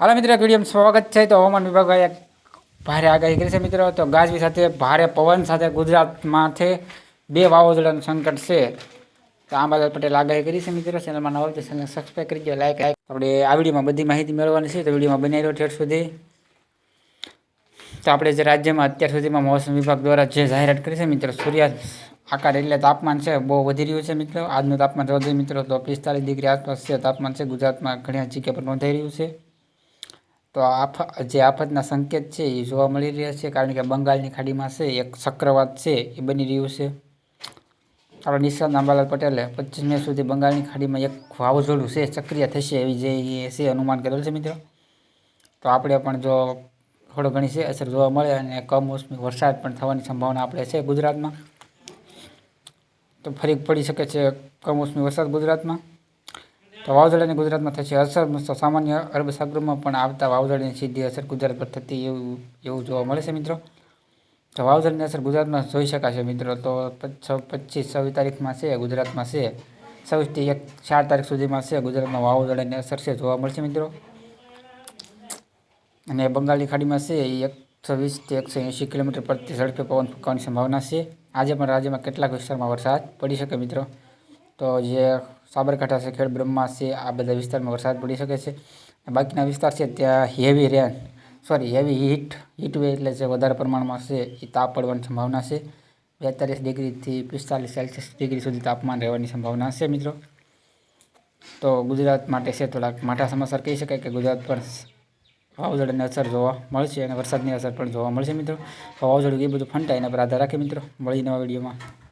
હાલો મિત્રો, એક વિડીયોમાં સ્વાગત છે. તો હવામાન વિભાગે ભારે આગાહી કરી છે મિત્રો. તો ગાજવી સાથે ભારે પવન સાથે ગુજરાતમાંથી બે વાવાઝોડાનું સંકટ છે. તો આંબાલાલ પટેલ આગાહી કરી છે મિત્રો. ચેનલમાં નવા તો ચેનલ સબસ્ક્રાઈબ કરી દો લાઈક આપણે આ વિડીયોમાં બધી માહિતી મેળવવાની છે. તો વિડીયોમાં બનાવી રહ્યો ઠેઠ સુધી. તો આપણે જે રાજ્યમાં અત્યાર સુધીમાં મોસમ વિભાગ દ્વારા જે જાહેરાત કરી છે મિત્રો, સૂર્ય આકાર એટલે તાપમાન છે, બહુ વધી રહ્યું છે મિત્રો. આજનું તાપમાન વધુ મિત્રો, તો પિસ્તાલીસ ડિગ્રી આસપાસ છે. તાપમાન છે ગુજરાતમાં ઘણી જગ્યા પર નોંધાઈ રહ્યું છે. તો આફ, જે આફતના સંકેત છે એ જોવા મળી રહ્યા છે, કારણ કે બંગાળની ખાડીમાં છે, એક ચક્રવાત છે, એ બની રહ્યું છે. આપણા નિશાંત આંબાલાલ પટેલે પચીસ મે સુધી બંગાળની ખાડીમાં એક વાવાઝોડું છે, સક્રિય થશે એવી જે છે અનુમાન કરેલ છે મિત્રો. તો આપણે પણ જો થોડો ઘણી છે, અસર જોવા મળે અને કમોસમી વરસાદ પણ થવાની સંભાવના આપણે છે ગુજરાતમાં. તો ફરી પડી શકે છે કમોસમી વરસાદ ગુજરાતમાં. તો વાવાઝોડાની ગુજરાતમાં થશે અસર સામાન્ય અરબ સાગરમાં પણ આવતા વાવાઝોડાની સીધી અસર ગુજરાત પર થતી એવું એવું જોવા મળે છે મિત્રો. તો વાવાઝોડાની અસર ગુજરાતમાં જોઈ શકાશે મિત્રો. તો પચીસ, છવ્વીસ તારીખમાં છે, ગુજરાતમાં છે. છવ્વીસથી એક, ચાર તારીખ સુધીમાં છે, ગુજરાતમાં વાવાઝોડાની અસર છે જોવા મળશે મિત્રો. અને બંગાળની ખાડીમાં છે, એ એકસો વીસથી એકસો એંશી કિલોમીટર પ્રતિ ઝડપે પવન ફૂંકાવાની સંભાવના છે. આજે પણ રાજ્યમાં કેટલાક વિસ્તારમાં વરસાદ પડી શકે મિત્રો. તો જે સાબરકાંઠા છે, ખેડ બ્રહ્મા છે, આ બધા વિસ્તારમાં વરસાદ પડી શકે છે. બાકીના વિસ્તાર છે ત્યાં heavy rain sorry heavy heat heatwave એટલે જે વધારે પ્રમાણમાં છે એ તાપ પડવાની સંભાવના છે. બેતાલીસ ડિગ્રીથી પિસ્તાલીસ સેલ્સિયસ ડિગ્રી સુધી તાપમાન રહેવાની સંભાવના છે મિત્રો. તો ગુજરાત માટે છે થોડાક માઠા સમાચાર કહી શકાય કે ગુજરાત પર વાવાઝોડાની અસર જોવા મળશે અને વરસાદની અસર પણ જોવા મળશે મિત્રો. વાવાઝોડું એ બધું ફંટાય એના પર આધાર રાખે મિત્રો. મળી નવા વિડીયોમાં.